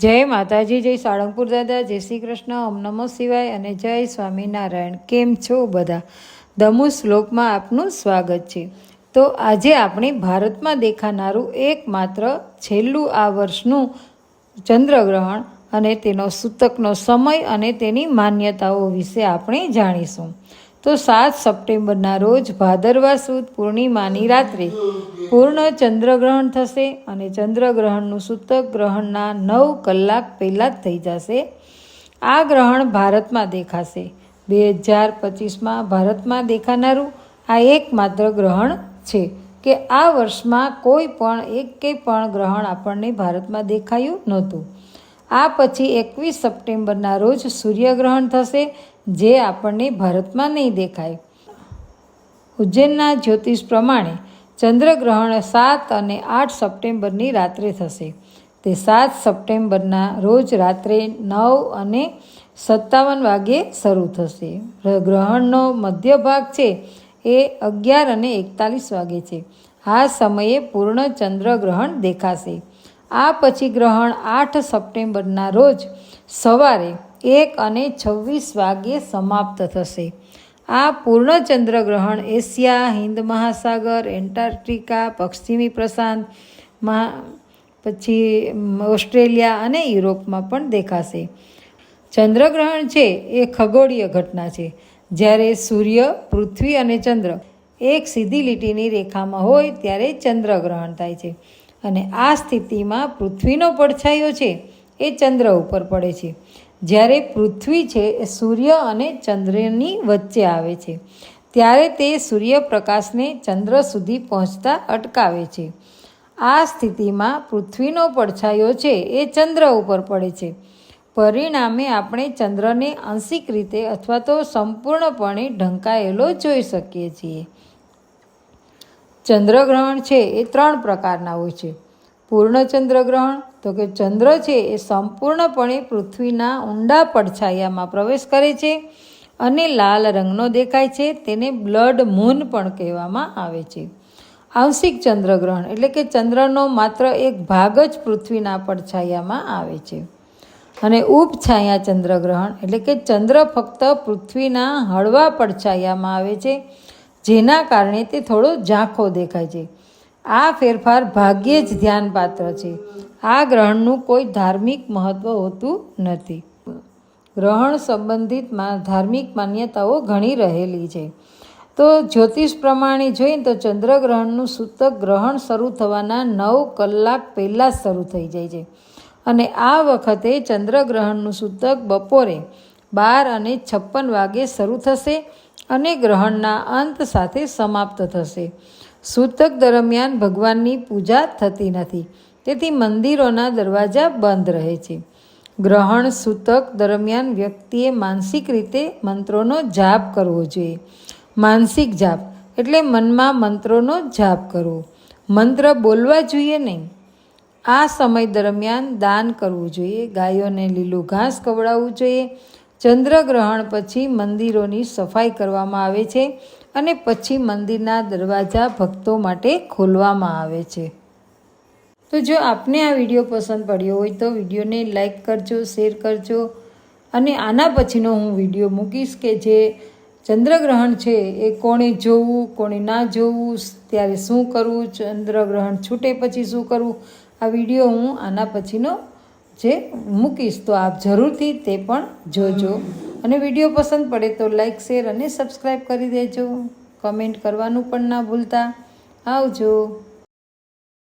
જય માતાજી, જય સાળંગપુર દાદા, જય શ્રી કૃષ્ણ, ઓમ નમો શિવાય અને જય સ્વામિનારાયણ. કેમ છો બધા? દમુ શ્લોકમાં આપનું સ્વાગત છે. તો આજે આપણે ભારતમાં દેખાનારું એકમાત્ર છેલ્લું આ વર્ષનું ચંદ્રગ્રહણ અને તેનો સૂતકનો સમય અને તેની માન્યતાઓ વિશે આપણે જાણીશું. તો સાત સપ્ટેમ્બરના રોજ ભાદરવા સુદ પૂર્ણિમાની રાત્રે પૂર્ણ ચંદ્રગ્રહણ થશે અને ચંદ્રગ્રહણનું સૂતક ગ્રહણના નવ કલાક પહેલાં જ થઈ જશે. આ ગ્રહણ ભારતમાં દેખાશે. બે હજાર પચીસમાં ભારતમાં દેખાનારું આ એકમાત્ર ગ્રહણ છે કે આ વર્ષમાં કોઈ પણ એકે પણ ગ્રહણ આપણને ભારતમાં દેખાયું નહોતું. આ પછી એકવીસ સપ્ટેમ્બરના રોજ સૂર્યગ્રહણ થશે, જે આપણને ભારતમાં નહીં દેખાય. ઉજ્જૈનના જ્યોતિષ પ્રમાણે ચંદ્રગ્રહણ સાત અને આઠ સપ્ટેમ્બરની રાત્રે થશે. તે સાત સપ્ટેમ્બરના રોજ રાત્રે નવ અને સત્તાવન વાગ્યે શરૂ થશે. ગ્રહણનો મધ્ય ભાગ છે એ અગિયાર અને એકતાલીસ વાગે છે. આ સમયે પૂર્ણ ચંદ્રગ્રહણ દેખાશે. આ પછી ગ્રહણ આઠ સપ્ટેમ્બરના રોજ સવારે એક અને છવ્વીસ વાગ્યે સમાપ્ત થશે. આ પૂર્ણ ચંદ્રગ્રહણ એશિયા હિન્દ મહાસાગર, એન્ટાર્કટિકા, પશ્ચિમી પ્રશાંત, મહા, પછી ઓસ્ટ્રેલિયા અને યુરોપમાં પણ દેખાશે. ચંદ્રગ્રહણ છે એ ખગોળીય ઘટના છે, જ્યારે સૂર્ય, પૃથ્વી અને ચંદ્ર એક સીધી લીટીની રેખામાં હોય ત્યારે ચંદ્રગ્રહણ થાય છે. અને આ સ્થિતિમાં પૃથ્વીનો પડછાયો છે એ ચંદ્ર ઉપર પડે છે. જ્યારે પૃથ્વી છે એ સૂર્ય અને ચંદ્રની વચ્ચે આવે છે, ત્યારે તે સૂર્યપ્રકાશને ચંદ્ર સુધી પહોંચતા અટકાવે છે. આ સ્થિતિમાં પૃથ્વીનો પડછાયો છે એ ચંદ્ર ઉપર પડે છે. પરિણામે આપણે ચંદ્રને આંશિક રીતે અથવા તો સંપૂર્ણપણે ઢંકાયેલો જોઈ શકીએ છીએ. ચંદ્રગ્રહણ છે એ ત્રણ પ્રકારના હોય છે. પૂર્ણ ચંદ્રગ્રહણ તો કે ચંદ્ર છે એ સંપૂર્ણપણે પૃથ્વીના ઊંડા પડછાયામાં પ્રવેશ કરે છે અને લાલ રંગનો દેખાય છે, તેને બ્લડ મૂન પણ કહેવામાં આવે છે. આંશિક ચંદ્રગ્રહણ એટલે કે ચંદ્રનો માત્ર એક ભાગ જ પૃથ્વીના પડછાયામાં આવે છે. અને ઉપછાયા ચંદ્રગ્રહણ એટલે કે ચંદ્ર ફક્ત પૃથ્વીના હળવા પડછાયામાં આવે છે, જેના કારણે તે થોડો ઝાંખો દેખાય છે. આ ફેરફાર ભાગ્યે જ ધ્યાનપાત્ર છે. આ ગ્રહણનું કોઈ ધાર્મિક મહત્ત્વ હોતું નથી. ગ્રહણ સંબંધિતમાં ધાર્મિક માન્યતાઓ ઘણી રહેલી છે. તો જ્યોતિષ પ્રમાણે જોઈએ તો ચંદ્રગ્રહણનું સૂતક ગ્રહણ શરૂ થવાના નવ કલાક પહેલાં જ શરૂ થઈ જાય છે. અને આ વખતે ચંદ્રગ્રહણનું સૂતક બપોરે બાર અને છપ્પન વાગે શરૂ થશે અને ગ્રહણના અંત સાથે સમાપ્ત થશે. સૂતક દરમિયાન ભગવાનની પૂજા થતી નથી. તેથી મંદિરોના દરવાજા બંધ રહે છે. ગ્રહણ સૂતક દરમિયાન વ્યક્તિએ માનસિક રીતે મંત્રોનો જાપ કરવો જોઈએ. માનસિક જાપ, એટલે મનમાં મંત્રોનો જાપ કરવો. મંત્ર બોલવા જોઈએ નહીં. આ સમય દરમિયાન દાન કરવું જોઈએ. ગાયોને લીલું ઘાસ ખવડાવવું જોઈએ. ચંદ્રગ્રહણ પછી મંદિરોની સફાઈ કરવામાં આવે છે. અને પછી મંદિરના દરવાજા ભક્તો માટે ખોલવામાં આવે છે. તો જો આપને આ વીડિયો પસંદ પડ્યો હોય તો વિડીયોને લાઈક કરજો, શેર કરજો અને આના પછીનો હું વીડિયો મૂકીશ કે જે ચંદ્રગ્રહણ છે એ કોણે જોવું, કોણે ના જોવું, ત્યારે શું કરવું, ચંદ્રગ્રહણ છૂટે પછી શું કરવું, આ વીડિયો હું આના પછીનો જે મૂકીશ તો આપ જરૂરથી તે પણ જોજો. અને વીડિયો પસંદ પડે તો લાઇક શેર અને સબસ્ક્રાઈબ કરી દેજો. કમેન્ટ કરવાનું પણ ના ભૂલતા. આવજો.